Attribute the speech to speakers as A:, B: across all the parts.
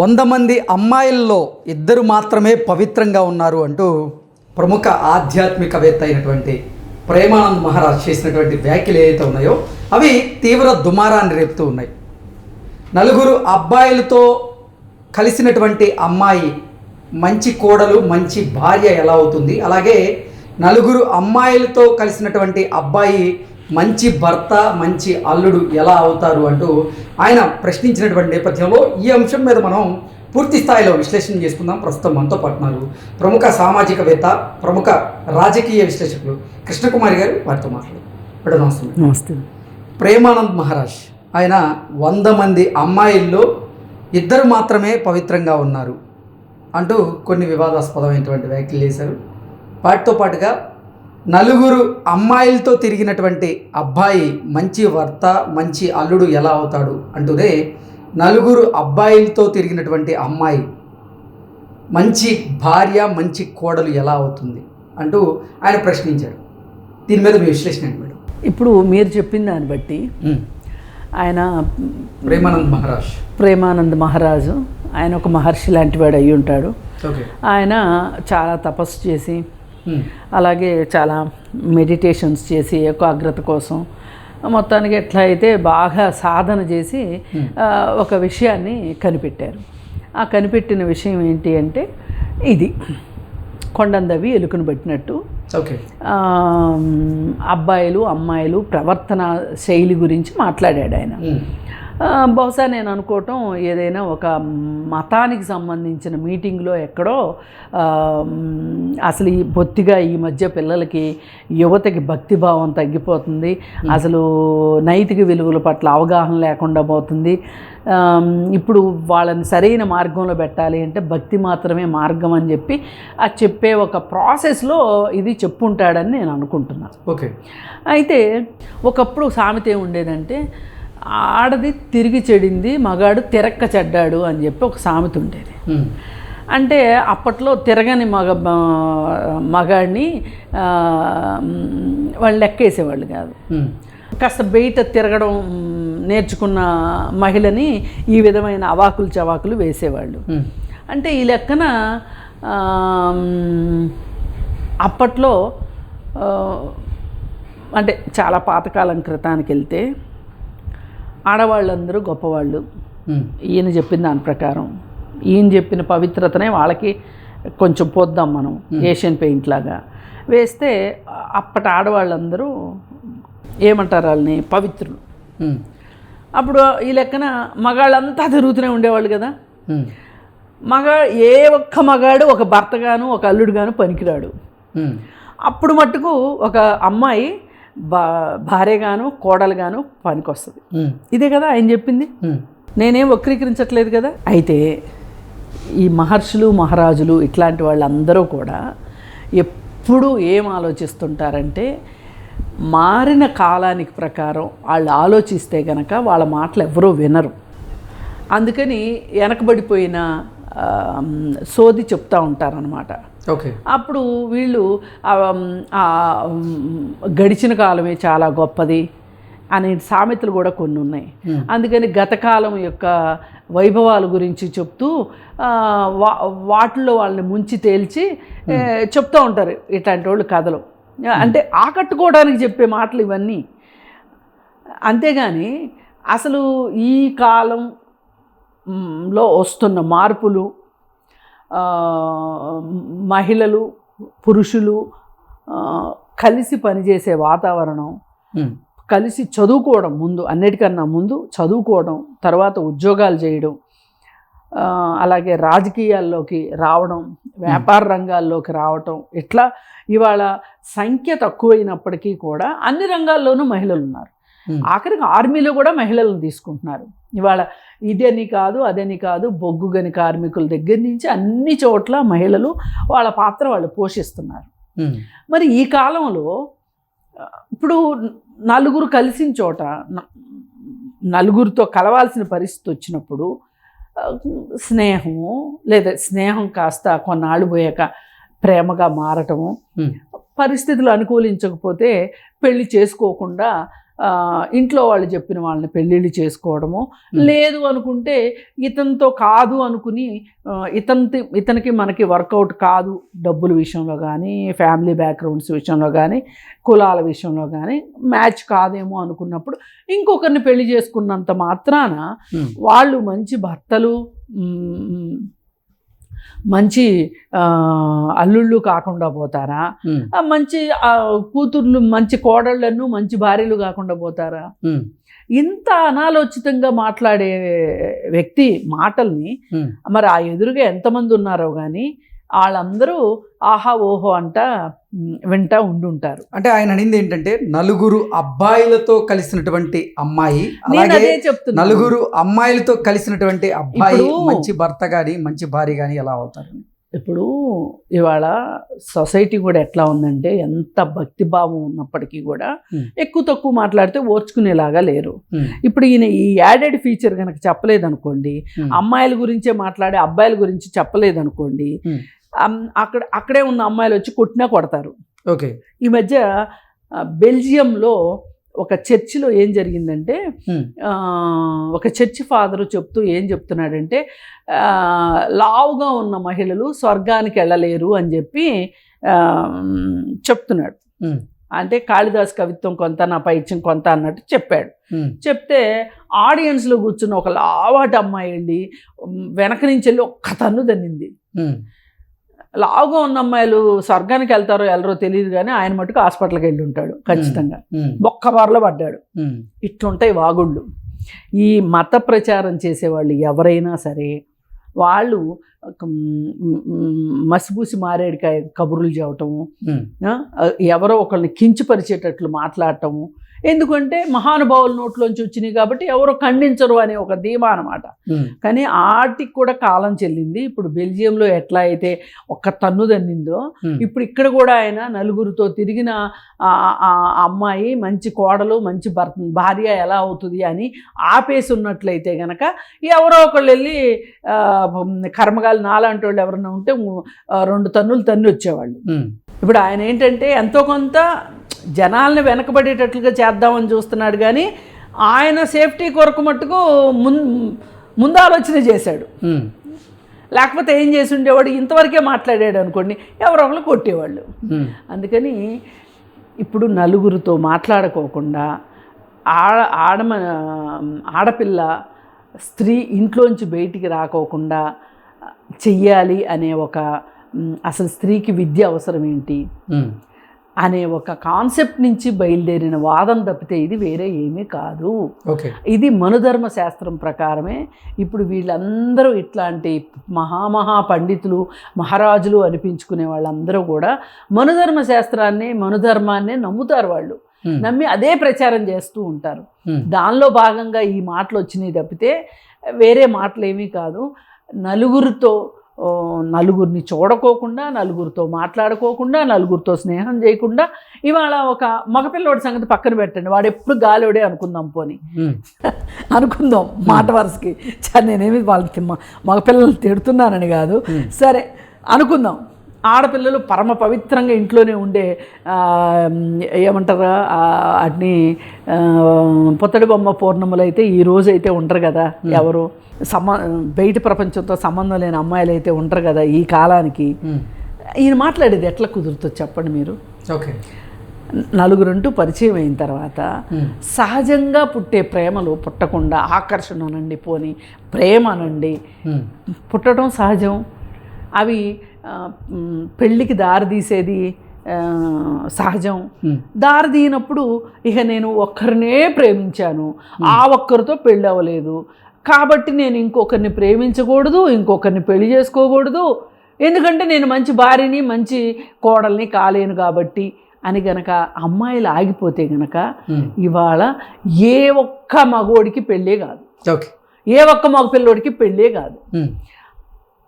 A: వంద మంది అమ్మాయిల్లో ఇద్దరు మాత్రమే పవిత్రంగా ఉన్నారు అంటూ ప్రముఖ ఆధ్యాత్మికవేత్త అయినటువంటి ప్రేమానంద్ మహారాజ్ చేసినటువంటి వ్యాఖ్యలు ఏవైతే ఉన్నాయో అవి తీవ్ర దుమారాన్ని రేపుతూ ఉన్నాయి. నలుగురు అబ్బాయిలతో కలిసినటువంటి అమ్మాయి మంచి కోడలు మంచి భార్య ఎలా అవుతుంది? అలాగే నలుగురు అమ్మాయిలతో కలిసినటువంటి అబ్బాయి మంచి భర్త మంచి అల్లుడు ఎలా అవుతారు అంటూ ఆయన ప్రశ్నించినటువంటి నేపథ్యంలో ఈ అంశం మీద మనం పూర్తి స్థాయిలో విశ్లేషణ చేసుకుందాం. ప్రస్తుతం మనతో పట్టినారు ప్రముఖ సామాజికవేత్త ప్రముఖ రాజకీయ విశ్లేషకులు కృష్ణకుమారి గారు. వారితో మాట్లాడు మేడం నమస్తే.
B: నమస్తే.
A: ప్రేమానంద్ మహారాజ్ ఆయన వంద మంది అమ్మాయిల్లో ఇద్దరు మాత్రమే పవిత్రంగా ఉన్నారు అంటూ కొన్ని వివాదాస్పదమైనటువంటి వ్యాఖ్యలు చేశారు. వాటితో పాటుగా నలుగురు అమ్మాయిలతో తిరిగినటువంటి అబ్బాయి మంచి భర్త మంచి అల్లుడు ఎలా అవుతాడు అంటూనే నలుగురు అబ్బాయిలతో తిరిగినటువంటి అమ్మాయి మంచి భార్య మంచి కోడలు ఎలా అవుతుంది అంటూ ఆయన ప్రశ్నించారు దీని మీద మీ విశ్లేషణ ఏంటి మేడం
B: ఇప్పుడు మీరు చెప్పిన దాన్ని బట్టి. ఆయన
A: ప్రేమానంద్ మహారాజ్
B: ప్రేమానంద్ మహారాజు ఆయన ఒక మహర్షి లాంటి వాడు అయి ఉంటాడు ఆయన చాలా తపస్సు చేసి. అలాగే చాలా మెడిటేషన్స్ చేసి ఏకాగ్రత కోసం మొత్తానికి ఎట్లా అయితే బాగా సాధన చేసి ఆ, ఒక విషయాన్ని కనిపెట్టారు. ఆ కనిపెట్టిన విషయం ఏంటి అంటే ఇది. కొండందవి ఎలుకను పెట్టినట్టు.
A: ఓకే
B: అబ్బాయిలు అమ్మాయిలు ప్రవర్తన శైలి గురించి మాట్లాడాడు ఆయన. ఆ, బహుశా నేను అనుకోవటం ఏదైనా ఒక మతానికి సంబంధించిన మీటింగ్లో ఎక్కడో అసలు ఈ బొత్తిగా ఈ మధ్య పిల్లలకి యువతకి భక్తిభావం తగ్గిపోతుంది. అసలు నైతిక విలువల పట్ల అవగాహన లేకుండా పోతుంది. ఇప్పుడు వాళ్ళని సరైన మార్గంలో పెట్టాలి అంటే భక్తి మాత్రమే మార్గం అని చెప్పి ఆ చెప్పే ఒక ప్రాసెస్లో ఇది చెప్పుంటాడని నేను అనుకుంటున్నాను.
A: ఓకే.
B: అయితే ఒకప్పుడు సామెత ఉండేదంటే ఆడది తిరిగి చెడింది మగాడు తిరక్క చెడ్డాడు అని చెప్పి ఒక సామెత ఉండేది. అంటే అప్పట్లో తిరగని మగ మగాడిని వాళ్ళు లెక్కేసేవాళ్ళు కాదు. కాస్త బయట తిరగడం నేర్చుకున్న మహిళని ఈ విధమైన అవాకులు చవాకులు వేసేవాళ్ళు. అంటే ఈ లెక్కన అప్పట్లో అంటే చాలా పాతకాలం క్రితానికి వెళ్తే ఆడవాళ్ళందరూ గొప్పవాళ్ళు. ఈయన చెప్పిన దాని ప్రకారం ఈయన చెప్పిన పవిత్రతనే వాళ్ళకి కొంచెం పోద్దాం మనం ఏషియన్ పెయింట్ లాగా వేస్తే అప్పటి ఆడవాళ్ళందరూ ఏమంటారు వాళ్ళని పవిత్రులు. అప్పుడు ఈ లెక్కన మగాళ్ళంతా తిరుగుతూనే ఉండేవాళ్ళు కదా. మగ ఏ ఒక్క మగాడు ఒక భర్తగాను ఒక అల్లుడుగాను పనికిరాడు. అప్పుడు మట్టుకు ఒక అమ్మాయి బా భార్యగాను కోడలుగాను పనికొస్తుంది. ఇదే కదా ఆయన చెప్పింది. నేనేం వక్రీకరించట్లేదు కదా? అయితే ఈ మహర్షులు మహారాజులు ఇట్లాంటి వాళ్ళందరూ కూడా ఎప్పుడు ఏం ఆలోచిస్తుంటారంటే మారిన కాలానికి ప్రకారం వాళ్ళు ఆలోచిస్తే గనక వాళ్ళ మాటలు ఎవరూ వినరు. అందుకని వెనకబడిపోయిన సోది చెప్తూ ఉంటారనమాట అప్పుడు వీళ్ళు గడిచిన కాలమే చాలా గొప్పది అనే సామెతలు కూడా కొన్ని ఉన్నాయి. అందుకని గతకాలం యొక్క వైభవాల గురించి చెప్తూ వా వాటిల్లో వాళ్ళని ముంచి తేల్చి ఏ, చెప్తూ ఉంటారు ఇట్లాంటి వాళ్ళు కథలు. అంటే ఆకట్టుకోవడానికి చెప్పే మాటలు ఇవన్నీ. అంతేగాని అసలు ఈ కాలం మ్, లో వస్తున్న మార్పులు మహిళలు పురుషులు కలిసి పనిచేసే వాతావరణం. కలిసి చదువుకోవడం ముందు అన్నిటికన్నా ముందు చదువుకోవడం తర్వాత ఉద్యోగాలు చేయడం అలాగే రాజకీయాల్లోకి రావడం వ్యాపార రంగాల్లోకి రావటం ఇట్లా ఇవాళ సంఖ్య తక్కువైనప్పటికీ కూడా అన్ని రంగాల్లోనూ మహిళలు ఉన్నారు. ఆఖరికి ఆర్మీలో కూడా మహిళలను తీసుకుంటున్నారు ఇవాళ ఇదని కాదు అదని కాదు బొగ్గు గని కార్మికుల దగ్గర నుంచి అన్ని చోట్ల మహిళలు వాళ్ళ పాత్ర వాళ్ళు పోషిస్తున్నారు
A: ఉమ్.
B: మరి ఈ కాలంలో ఇప్పుడు నలుగురు కలిసిన చోట నలుగురితో కలవాల్సిన పరిస్థితి వచ్చినప్పుడు స్నేహము లేదా స్నేహం కాస్త కొన్నాళ్ళు పోయాక ప్రేమగా మారటము
A: ఉమ్.
B: పరిస్థితులు అనుకూలించకపోతే పెళ్ళి చేసుకోకుండా ఇంట్లో వాళ్ళు చెప్పిన వాళ్ళని పెళ్ళిళ్ళు చేసుకోవడము. లేదు అనుకుంటే ఇతనితో కాదు అనుకుని ఇతని ఇతనికి మనకి వర్కౌట్ కాదు డబ్బుల విషయంలో కానీ ఫ్యామిలీ బ్యాక్గ్రౌండ్స్ విషయంలో కానీ కులాల విషయంలో కానీ మ్యాచ్ కాదేమో అనుకున్నప్పుడు ఇంకొకరిని పెళ్ళి చేసుకున్నంత మాత్రాన వాళ్ళు మంచి భర్తలు మంచి అల్లుళ్ళు కాకుండా పోతారా? మంచి కూతుర్లు మంచి కోడళ్ళను మంచి భార్యలు కాకుండా పోతారా? ఇంత అనాలోచితంగా మాట్లాడే వ్యక్తి మాటల్ని. మరి ఆ ఎదురుగా ఎంతమంది ఉన్నారో కానీ వాళ్ళందరూ ఆహా ఓహో అంట వింటా ఉండుంటారు.
A: అంటే ఆయన అనింది ఏంటంటే నలుగురు అబ్బాయిలతో కలిసినటువంటి అమ్మాయి అలాగే నలుగురు అమ్మాయిలతో కలిసినటువంటి అబ్బాయి మంచి భర్త గాని మంచి భార్య గాని ఎలా అవుతారు?
B: ఇప్పుడు ఇవాళ సొసైటీ కూడా ఎట్లా ఉందంటే ఎంత భక్తిభావం ఉన్నప్పటికీ కూడా. ఎక్కువ తక్కువ మాట్లాడితే ఓర్చుకునేలాగా లేరు. ఇప్పుడు ఈయన ఈ యాడెడ్ ఫీచర్ కనుక చెప్పలేదనుకోండి అమ్మాయిల గురించే మాట్లాడే అబ్బాయిల గురించి చెప్పలేదనుకోండి అక్కడ అక్కడే ఉన్న అమ్మాయిలు వచ్చి కొట్టినా కొడతారు.
A: ఓకే.
B: ఈ మధ్య బెల్జియంలో ఒక చర్చిలో ఏం జరిగిందంటే ఒక చర్చి ఫాదరు చెప్తూ ఏం చెప్తున్నాడంటే లావుగా ఉన్న మహిళలు స్వర్గానికి వెళ్ళలేరు అని చెప్పి చెప్తున్నాడు. అంటే కాళిదాస్ కవిత్వం కొంత నా పైత్యం కొంత అన్నట్టు చెప్పాడు. చెప్తే ఆడియన్స్లో కూర్చున్న ఒక లావాటి అమ్మాయి వెళ్ళి వెనక నుంచి వెళ్ళి ఒక్క తన్ను దన్నింది
A: ఉమ్,
B: లావుగా ఉన్న అమ్మాయిలు స్వర్గానికి వెళ్తారో వెళ్ళరో తెలియదు కానీ ఆయన మటుకు హాస్పిటల్కి వెళ్ళి ఉంటాడు ఖచ్చితంగా. బొక్క బారలో పడ్డాడు. ఇట్లుంటాయి వాగుళ్ళు. ఈ మత ప్రచారం చేసేవాళ్ళు ఎవరైనా సరే వాళ్ళు ఒక, మ్, మ్, మసిపూసి మారేడికాయ కబుర్లు చెప్పటము ఎవరో ఒకరిని కించపరిచేటట్లు మాట్లాడటము ఎందుకంటే మహానుభావుల నోట్లోంచి వచ్చినాయి కాబట్టి ఎవరో ఖండించరు అనే ఒక ధీమా అనమాట కానీ ఆటికి కూడా కాలం చెల్లింది. ఇప్పుడు బెల్జియంలో ఎట్లా అయితే ఒక్క తన్ను దన్నిందో
A: ఉమ్,
B: ఇప్పుడు ఇక్కడ కూడా ఆయన నలుగురితో తిరిగిన అమ్మాయి మంచి కోడలు మంచి భర్ భార్య ఎలా అవుతుంది అని ఆపేసి ఉన్నట్లయితే గనక ఎవరో ఒకళ్ళు వెళ్ళి కర్మగాలి నాలాంటి వాళ్ళు ఎవరైనా ఉంటే రెండు తన్నులు తన్ని వచ్చేవాళ్ళు. ఇప్పుడు ఆయన ఏంటంటే ఎంతో కొంత జనాల్ని వెనకబడేటట్లుగా చేద్దామని చూస్తున్నాడు కానీ ఆయన సేఫ్టీ కొరకు మట్టుకు ముం ముందు ఆలోచన చేశాడు. లేకపోతే ఏం చేసి ఉండేవాడు? ఇంతవరకే మాట్లాడాడు అనుకోండి ఎవరో ఒకళ్ళు కొట్టేవాళ్ళు. అందుకని ఇప్పుడు నలుగురితో మాట్లాడుకోకుండా ఆడ ఆడమ ఆడపిల్ల స్త్రీ ఇంట్లోంచి బయటికి రాకోకుండా చెయ్యాలి అనే ఒక అసలు స్త్రీకి విద్య అవసరం ఏంటి అనే ఒక కాన్సెప్ట్ నుంచి బయలుదేరిన వాదం తప్పితే ఇది వేరే ఏమీ కాదు. ఇది మనుధర్మ శాస్త్రం ప్రకారమే. ఇప్పుడు వీళ్ళందరూ ఇట్లాంటి మహామహా పండితులు మహారాజులు అనిపించుకునే వాళ్ళందరూ కూడా మనుధర్మ శాస్త్రాన్ని మనుధర్మాన్నే నమ్ముతారు వాళ్ళు. నమ్మి అదే ప్రచారం చేస్తూ ఉంటారు. దానిలో భాగంగా ఈ మాటలు వచ్చినాయి తప్పితే వేరే మాటలు ఏమీ కాదు. నలుగురితో నలుగురిని చూడకోకుండా నలుగురితో మాట్లాడుకోకుండా నలుగురితో స్నేహం చేయకుండా ఇవాళ ఒక మగపిల్లోడి సంగతి పక్కన పెట్టండి. వాడు ఎప్పుడు గాలివాడే అనుకుందాం పోని. అనుకుందాం మాట వరుసకి. చ నేనేమి వాళ్ళకి మ- మగపిల్లల్ని తిడుతున్నానని కాదు. సరే అనుకుందాం. ఆడపిల్లలు పరమ పవిత్రంగా ఇంట్లోనే ఉండే ఏమంటారా వాటిని పొత్తడి బొమ్మ పూర్ణములు అయితే ఈ రోజు అయితే ఉంటారు కదా ఎవరు. సమ బయట ప్రపంచంతో సంబంధం లేని అమ్మాయిలు అయితే ఉంటారు కదా ఈ కాలానికి. ఈయన మాట్లాడేది ఎట్లా కుదురుతుంది చెప్పండి మీరు?
A: ఓకే.
B: నలుగురంటూ పరిచయం అయిన తర్వాత సహజంగా పుట్టే ప్రేమలు పుట్టకుండా ఆకర్షణ అనండి పోని ప్రేమ అనండి పుట్టడం సహజం. అవి పెళ్ళికి దారి తీసేది సహజం. దారి తీయనప్పుడు ఇక నేను ఒక్కరినే ప్రేమించాను. ఆ ఒక్కరితో పెళ్ళి అవ్వలేదు కాబట్టి నేను ఇంకొకరిని ప్రేమించకూడదు ఇంకొకరిని పెళ్ళి చేసుకోకూడదు. ఎందుకంటే నేను మంచి భార్యని మంచి కోడల్ని కాలేను కాబట్టి అని గనక అమ్మాయిలు ఆగిపోతే గనక ఇవాళ ఏ ఒక్క మగోడికి పెళ్ళే కాదు.
A: ఓకే.
B: ఏ ఒక్క మగ పిల్లోడికి పెళ్ళే కాదు.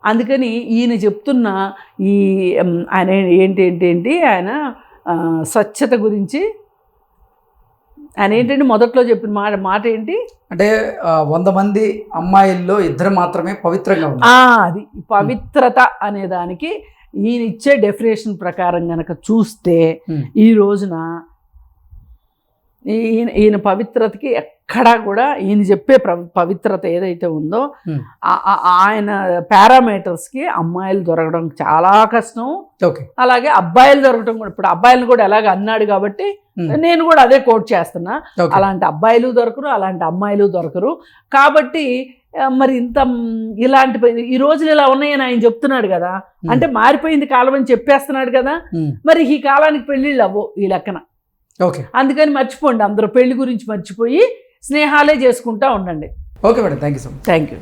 B: అందుకని ఈయన చెప్తున్న ఈ ఆయన ఏంటి ఏంటి ఏంటి ఆయన స్వచ్ఛత గురించి ఆయన ఏంటంటే మొదట్లో చెప్పిన మాట మాట ఏంటి?
A: అంటే వంద మంది అమ్మాయిల్లో ఇద్దరు మాత్రమే పవిత్రంగా
B: అది. పవిత్రత అనే దానికి ఈయన ఇచ్చే డెఫినేషన్ ప్రకారం గనక చూస్తే ఈ రోజున ఈయన ఈయన పవిత్రతకి ఎక్కడా కూడా ఈయన చెప్పే పవిత్రత ఏదైతే ఉందో ఆయన పారామీటర్స్కి అమ్మాయిలు దొరకడం చాలా కష్టం.
A: ఓకే.
B: అలాగే అబ్బాయిలు దొరకడం కూడా ఇప్పుడు అబ్బాయిలను కూడా ఎలాగ అన్నాడు కాబట్టి. నేను కూడా అదే కోట్ చేస్తున్నా. అలాంటి అబ్బాయిలు దొరకరు అలాంటి అమ్మాయిలు దొరకరు. కాబట్టి మరి ఇంత ఇలాంటి ఈ రోజులు ఇలా ఉన్నాయని ఆయన చెప్తున్నాడు కదా. అంటే మారిపోయింది కాలం అని చెప్పేస్తున్నాడు కదా. మరి ఈ కాలానికి పెళ్ళిళ్ళు అవ్వవు ఈ లెక్కన.
A: ఓకే.
B: అందుకని మర్చిపోండి అందరూ పెళ్ళి గురించి మర్చిపోయి స్నేహాలే చేసుకుంటా ఉండండి.
A: Okay madam thank you so much.
B: Thank you